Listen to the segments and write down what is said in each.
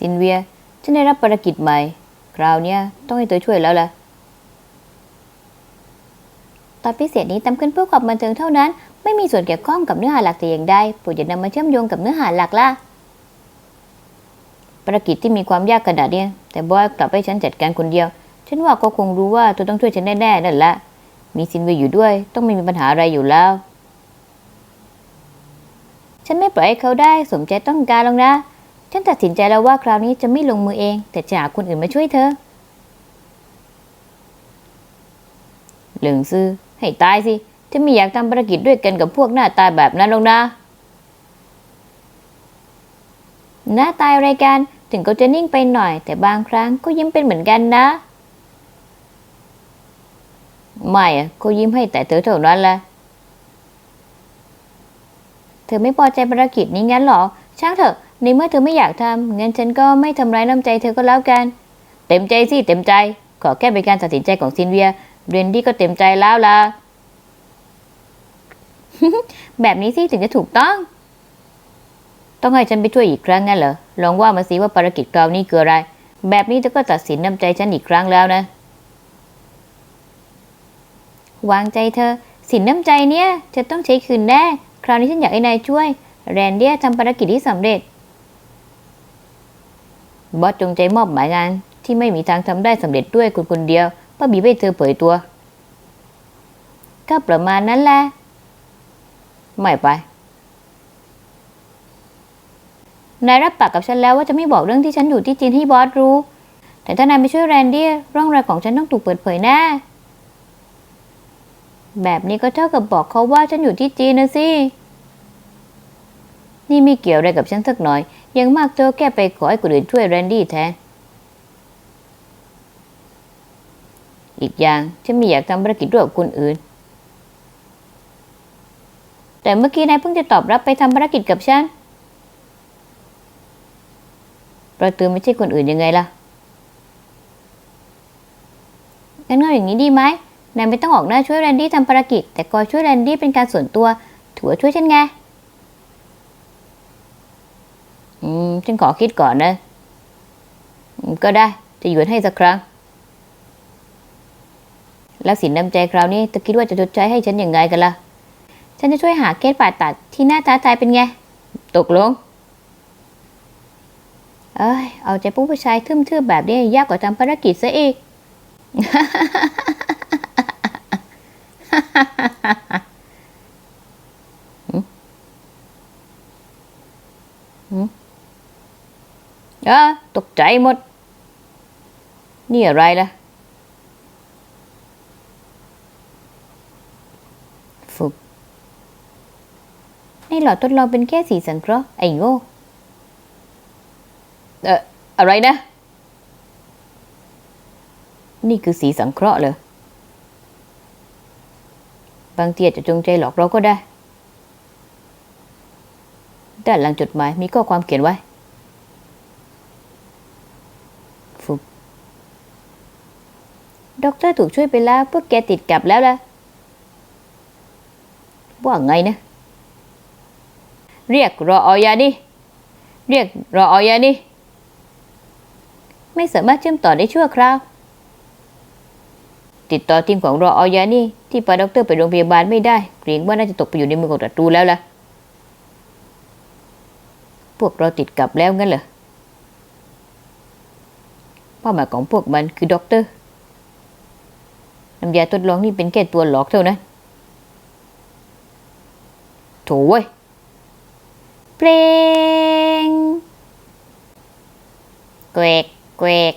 ซินเวีย ฉันได้รับภารกิจใหม่ คราวนี้ต้องให้เธอช่วยแล้วล่ะ ตอนพิเศษนี้ทำขึ้นเพื่อความบันเทิงเท่านั้น ไม่มีส่วนเกี่ยวข้องกับเนื้อหาหลักแต่อย่างใดโปรดอย่านำมาเชื่อมโยงกับเนื้อหาหลักล่ะภารกิจที่มีความยากขนาดนี้แต่บอยกลับให้ฉันจัดการคนเดียว ฉันว่าก็คงรู้ว่าเธอต้องช่วยฉันแน่ๆนั่นแหละ มีซินเวียอยู่ด้วย ต้องไม่มีปัญหาอะไรอยู่แล้ว ฉันไม่ปล่อยให้เขาได้สมใจต้องการหรอกนะ ฉันตัดสินใจแล้วว่าคราวนี้จะไม่ลงมือเอง แต่จะหาคนอื่นมาช่วยเธอเหลิงซื่อให้ตายสิฉันไม่อยากทำภารกิจด้วยกันกับพวกหน้าตายแบบนั้นหรอกนะหน้าตายอะไรกันถึงเขาจะนิ่งไปหน่อย แต่บางครั้งก็ยิ้มเป็นเหมือนกันนะไม่อะก็ยิ้มให้แต่เธอเท่านั้นแหละเธอไม่พอใจภารกิจนี้งั้นหรอ ช่างเถอะ ในเมื่อเธอไม่อยากทำงั้นฉันก็ไม่ทำร้ายน้ำใจเธอก็แล้วกัน เต็มใจสิเต็มใจ ขอแค่เป็นการตัดสินใจของซินเวีย เรนดี้ก็เต็มใจแล้วล่ะ แบบนี้สิถึงจะถูกต้อง ต้องให้ฉันไปช่วยอีกครั้งงั้นเหรอ ลองว่ามาสิว่าภารกิจคราวนี้คืออะไร แบบนี้เธอก็ตัดสินน้ำใจฉันอีกครั้งแล้วนะ วางใจเธอ สินน้ำใจเนี่ยจะต้องใช้คืนแน่ คราวนี้ฉันอยากให้นายช่วย แรนเดียทำภารกิจที่สำเร็จ บอสจงใจมอบหมายงานที่ไม่มีทางทำได้สำเร็จด้วยคนคนเดียวป้าบีบให้เธอเผยตัว ก็ประมาณนั้นแหละ ไม่ไป นายรับปากกับฉันแล้วว่าจะไม่บอกเรื่องที่ฉันอยู่ที่จีนให้บอสรู้ แต่ถ้านายไม่ช่วยแรนดี้ร่องรอยของฉันต้องถูกเปิดเผยแน่ แบบนี้ก็เท่ากับบอกเขาว่าฉันอยู่ที่จีนนะสิ นี่ไม่เกี่ยวอะไรกับฉันสักหน่อย ยังมากเธอแค่ไปขอให้คนอื่นช่วยแรนดี้แทน อีกอย่างฉันไม่อยากทำภารกิจร่วมกับคนอื่น แต่เมื่อกี้นายเพิ่งจะตอบรับไปทำภารกิจกับฉันประตูไม่ใช่คนอื่นยังไงล่ะ งั้นก็อย่างนี้ดีไหมนายไม่ต้องออกหน้าช่วยแรนดี้ทำภารกิจ แต่คอยช่วยแรนดี้เป็นการส่วนตัว ถือว่าช่วยฉันไง อืมฉันขอคิดก่อนนะ ก็ได้ จะหยุดให้สักครั้ง แล้วสินน้ำใจคราวนี้เธอคิดว่าจะชดใช้ให้ฉันยังไงกันละ่ะ ฉันจะช่วยหาเคสผ่าตัดที่หน้าท้าทายเป็นไง ตกลง เอ้ย เอาใจผู้ชายทึ่มๆแบบนี้ยากกว่าทำภารกิจซะอีกเออตกใจหมด นี่อะไรล่ะ ฝึกในหลอดทดลองเป็นแค่สีสังเคราะห์ไอ้โง่เอ่ออะไรนะ นี่คือสีสังเคราะห์เหรอบางทีอาจจะจงใจหลอกเราก็ได้ ด้านหลังจดหมายมีข้อความเขียนไว้ ฟุบ ด็อกเตอร์ถูกช่วยไปแล้วพวกแกติดกลับแล้วล่ะ ว่าไงนะ เรียกรอออยานี่ เรียกรอออยานี่ ไม่สามารถเชื่อมต่อได้ชั่วคราว ติดต่อทีมของรอออยานี่ ที่พาด็อกเตอร์ไปโรงพยาบาลไม่ได้ เกรงว่าน่าจะตกไปอยู่ในมือของศัตรูแล้วล่ะ พวกเราติดกลับแล้วงั้นเหรอเป้าหมายของพวกมันคือด็อกเตอร์ น้ำยาทดลองนี่เป็นแค่ตัวหลอกเท่านั้นโถเว้ยเพลงเกวกเกวก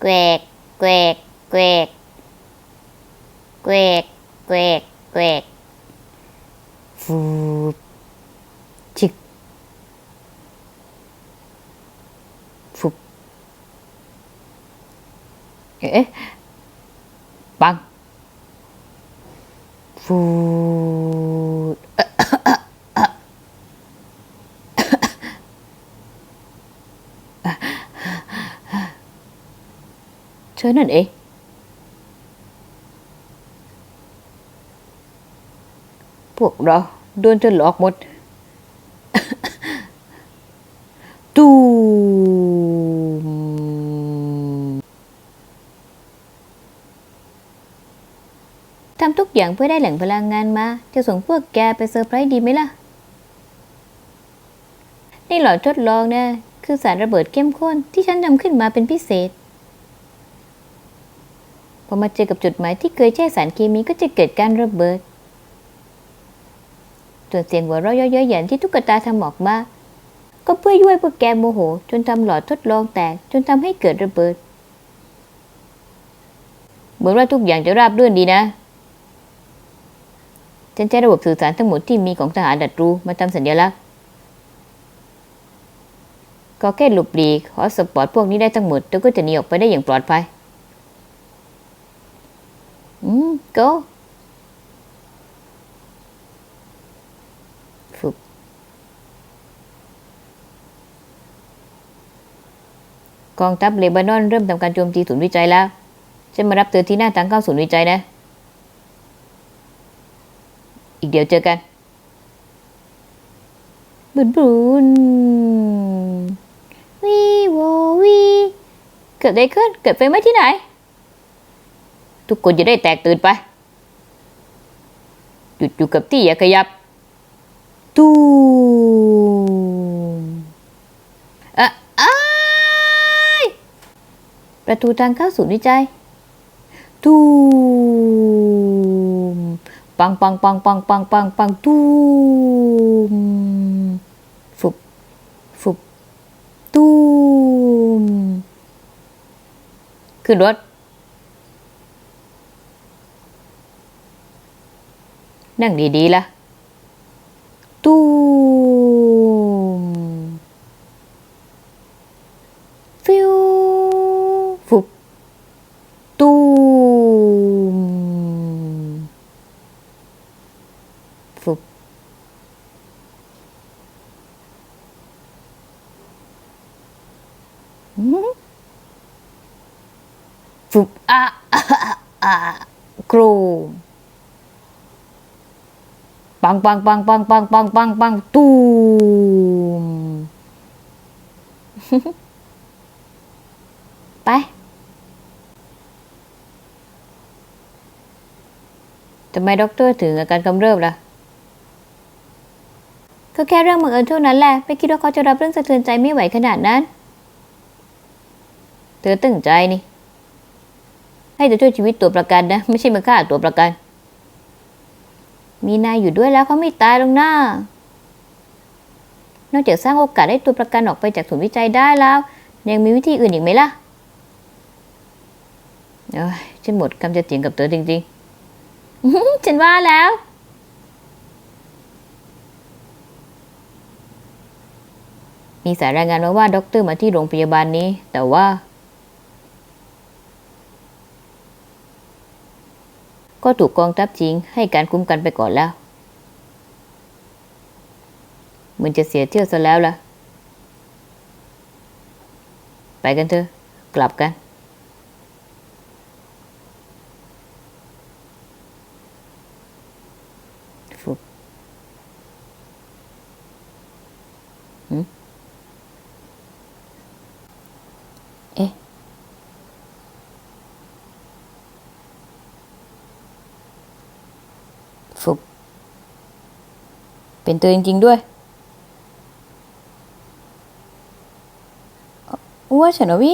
เกวกเกวกเกวกเกวกเกวกเกวกฟูบชิกฟุบ เอ๊ะปังฟูดเธอนั่นเองพวกเราโดนจนหลอกหมด อย่างเพื่อได้แหล่งพลังงานมา จะส่งพวกแกไปเซอร์ไพรส์ดีไหมล่ะ นี่หลอดทดลองนะ คือสารระเบิดเข้มข้นที่ฉันทำขึ้นมาเป็นพิเศษ พอมาเจอกับจุดหมายที่เคยแช่สารเคมีก็จะเกิดการระเบิดส่วนเสียงหัวเราะเย้ยๆหยันที่ตุ๊กตาทำออกมา ก็เพื่อยั่วพวกแกโมโห จนทำหลอดทดลองแตกจนทำให้เกิดระเบิดเหมือนว่าทุกอย่างจะราบรื่นดีนะ ฉันใช้ระบบสื่อสารทั้งหมดที่มีของทหารดัดรูมาทำสัญลักษณ์ ก็แค่หลบหลีกฮอสปอร์ตพวกนี้ได้ทั้งหมดแล้วก็จะหนีออกไปได้อย่างปลอดภัย อืม go ฝึกกองทัพเลบานอนเริ่มทำการโจมตีศูนย์วิจัยแล้ว ฉันมารับเธอที่หน้าทางเข้าศูนย์วิจัยนะ อีกเดี๋ยวเจอกัน บุญบุญวีโววีเกิดอะไรขึ้น เกิดไฟไหม้ที่ไหน ทุกคนจะได้แตกตื่นไป หยุดอยู่กับที่อย่าขยับ ตูมอะอ้ายประตูทางเข้าศูนย์วิจัยตูม ปังปังปังปังปังปังปังตูมฟุบฟุบตูมขึ้นรถนั่งดีๆละตูม ฟิวฟุบตูม ฟุบหืมฟุบอะอะอะอะกรูม ปังปังปังปังปังปังปังปังตูมไป ทำไมด็อกเตอร์ถึงอาการกำเริบล่ะ ก็แค่เรื่องบังเอิญเท่านั้นแหละ ไม่คิดว่าเขาจะรับเรื่องสะเทือนใจไม่ไหวขนาดนั้น เธอตั้งใจนี่ ให้จะช่วยชีวิตตัวประกันนะ ไม่ใช่มาฆ่าตัวประกัน มีนายอยู่ด้วยแล้วเขาไม่ตายหรอกนะนอกจากสร้างโอกาสให้ตัวประกันออกไปจากศูนย์วิจัยได้แล้ว ยังมีวิธีอื่นอีกไหมล่ะเอ้ยฉันหมดคำจะเถียงกับเธอจริงๆ ฉันว่าแล้ว มีสายรายงานมาว่าด็อกเตอร์มาที่โรงพยาบาลนี้ แต่ว่า ก็ถูกกองทัพจิงให้การคุ้มกันไปก่อนแล้วมันจะเสียเที่ยวซะแล้วล่ะ ไปกันเถอะ กลับกันฝุกหืมเอ๊ะ ฟุบ เป็นตัวจริงๆด้วยอ้ว่าฉันนะวิ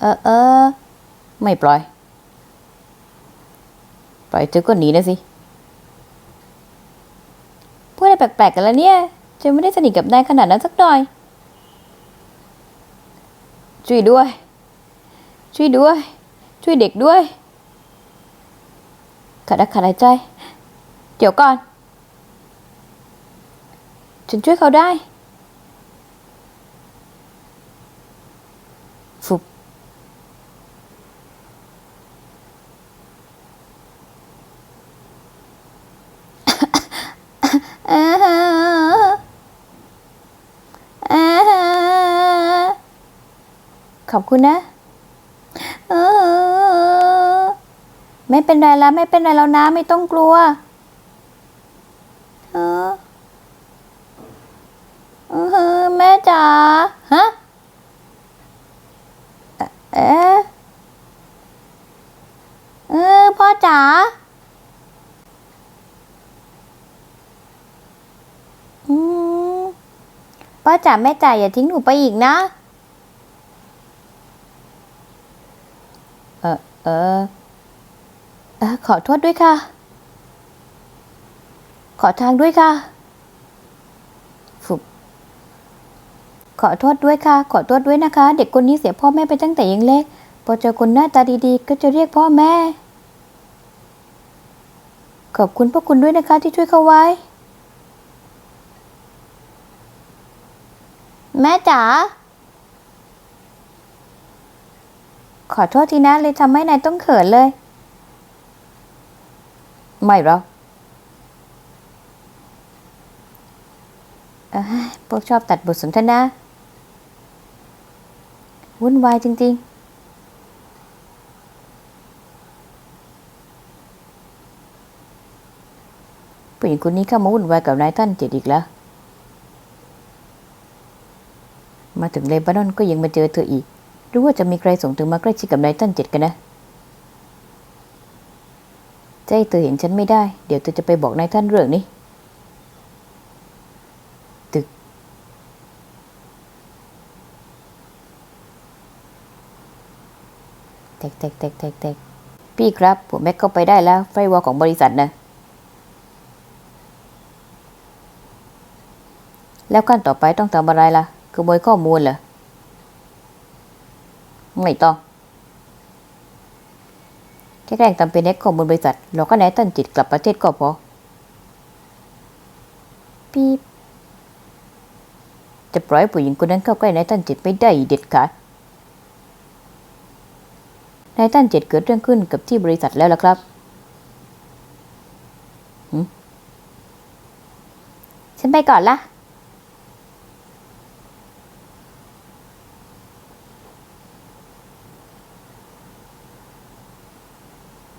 เออเออไม่ปล่อย ปล่อยเธอก็หนีนะสิพูดอะไรแปลกๆกันแล้วเนี่ยจะไม่ได้สนิทกับนายขนาดนั้นสักหน่อย ช่วยด้วย ช่วยด้วย ช่วยเด็กด้วยขาดอากาศหายใจ เดี๋ยวก่อน ฉันช่วยเขาได้ ฟุบอ่าฮะอ่าฮะขอบคุณนะเออไม่เป็นไรแล้ว ไม่เป็นไรแล้วนะ ไม่ต้องกลัว เออ อือแม่จ๋าฮะเอ๊เออพ่อจ๋าอืมพ่อจ๋าแม่จ๋าอย่าทิ้งหนูไปอีกนะ เออเออเออขอโทษด้วยค่ะ ขอทางด้วยค่ะ ขอโทษด้วยค่ะ ขอโทษด้วยนะคะ เด็กคนนี้เสียพ่อแม่ไปตั้งแต่ยังเล็ก พอเจอคนหน้าตาดีๆ ก็จะเรียกพ่อแม่ ขอบคุณพวกคุณด้วยนะคะที่ช่วยเขาไว้ แม่จ๋า ขอโทษทีนะเลยทำให้นายต้องเขินเลย ไม่หรอกพวกชอบตัดบทสนทนา วุ่นวายจริง ๆผู้หญิงคนนี้เข้ามาวุ่นวายกับนายท่านเจ็ดอีกแล้ว มาถึงเลบานอนก็ยังมาเจอเธออีกหรือว่าจะมีใครส่งเธอมาใกล้ชิดกับนายท่านเจ็ดกันนะจะให้เธอเห็นฉันไม่ได้ เดี๋ยวเธอจะไปบอกนายท่านเรื่องนี้ แตกแตกแตกแตกแตกพี่ครับ ผมแม็กเข้าไปได้แล้ว ไฟวอลของบริษัทนะ แล้วขั้นต่อไปต้องทำอะไรล่ะขโมยข้อมูลเหรอ ไม่ต้องแค่แกล้งทำเป็นเน็กข้อมูลบริษัท เราก็แนะตันจิตกลับประเทศก็พอปี๊บจะปล่อยผู้หญิงคนนั้นเข้าใกล้นายตันจิตไม่ได้เด็ดขาด นายตันเจิตเกิดเรื่องขึ้นกับที่บริษัทแล้วล่ะครับฉันไปก่อนละ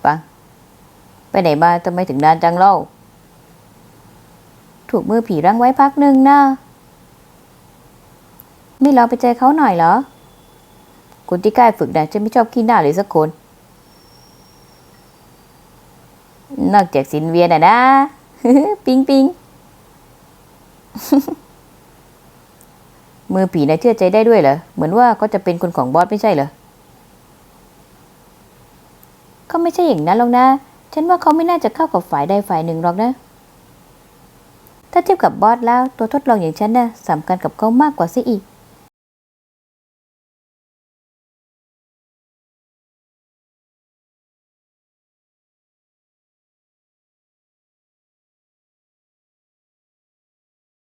ปังไปไหนมาทำไมถึงนานจังเล่า ถูกมือผีรั้งไว้พักหนึ่งนะ ไม่ลอไปเจอเขาหน่อยเหรอ คนที่ใกล้ฝึกนะจะไม่ชอบขี้หน้าเลยสักคน นอกจากสินเวียนนะนะ ปิงปิงมือผีนะเชื่อใจได้ด้วยเหรอ เหมือนว่าเขาจะเป็นคนของบอสไม่ใช่เหรอก็ไม่ใช่อย่างนั้นหรอกนะ ฉันว่าเขาไม่น่าจะเข้ากับฝ่ายใดฝ่ายหนึ่งหรอกนะ ถ้าเทียบกับบอสแล้วตัวทดลองอย่างฉันนะ่ะสำคัญกับเขามากกว่าซะอีก